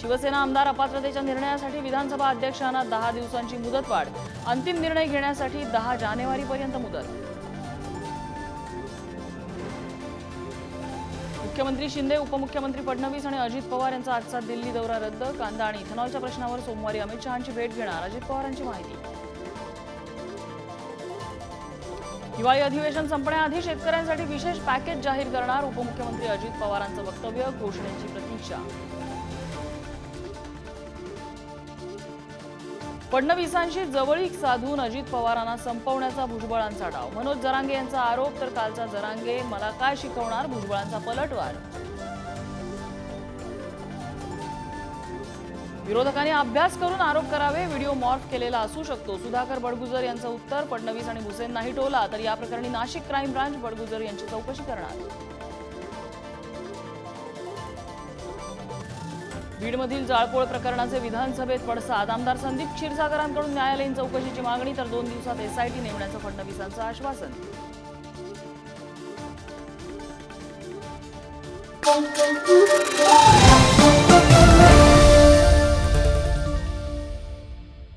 शिवसेना आमदार अपात्रतेच्या निर्णयासाठी विधानसभा अध्यक्षांना दहा दिवसांची मुदतवाढ. अंतिम निर्णय घेण्यासाठी दहा जानेवारीपर्यंत मुदत. मुख्यमंत्री शिंदे उपमुख्यमंत्री फडणवीस आणि अजित पवार यांचा आजचा दिल्ली दौरा रद्द. कांदा आणि इथेनॉलच्या प्रश्नावर सोमवारी अमित शहांची भेट घेणार अजित पवारांची माहिती. हिवाळी अधिवेशन संपण्याआधी शेतकऱ्यांसाठी विशेष पॅकेज जाहीर करणार उपमुख्यमंत्री अजित पवारांचं वक्तव्य घोषणेची प्रतीक्षा. फडणवीसांशी जवळीक साधून अजित पवारांना संपवण्याचा भुजबळांचा डाव. मनोज जरांगे यांचा आरोप तर कालचा जरांगे मला काय शिकवणार? भुजबळांचा पलटवार. विरोधकांनी अभ्यास करून आरोप करावे व्हिडिओ मॉर्फ केलेला असू शकतो. सुधाकर बडगुजर यांचं उत्तर फडणवीस आणि भुसेन नाही टोला. तर या प्रकरणी नाशिक क्राईम ब्रांच बडगुजर यांची चौकशी करणार. बीडमधील जाळपोळ प्रकरणाचे विधानसभेत पडसाद. आमदार संदीप क्षीरसागरांकडून न्यायालयीन चौकशीची मागणी तर दोन दिवसात एसआयटी नेमण्याचं फडणवीसांचं आश्वासन.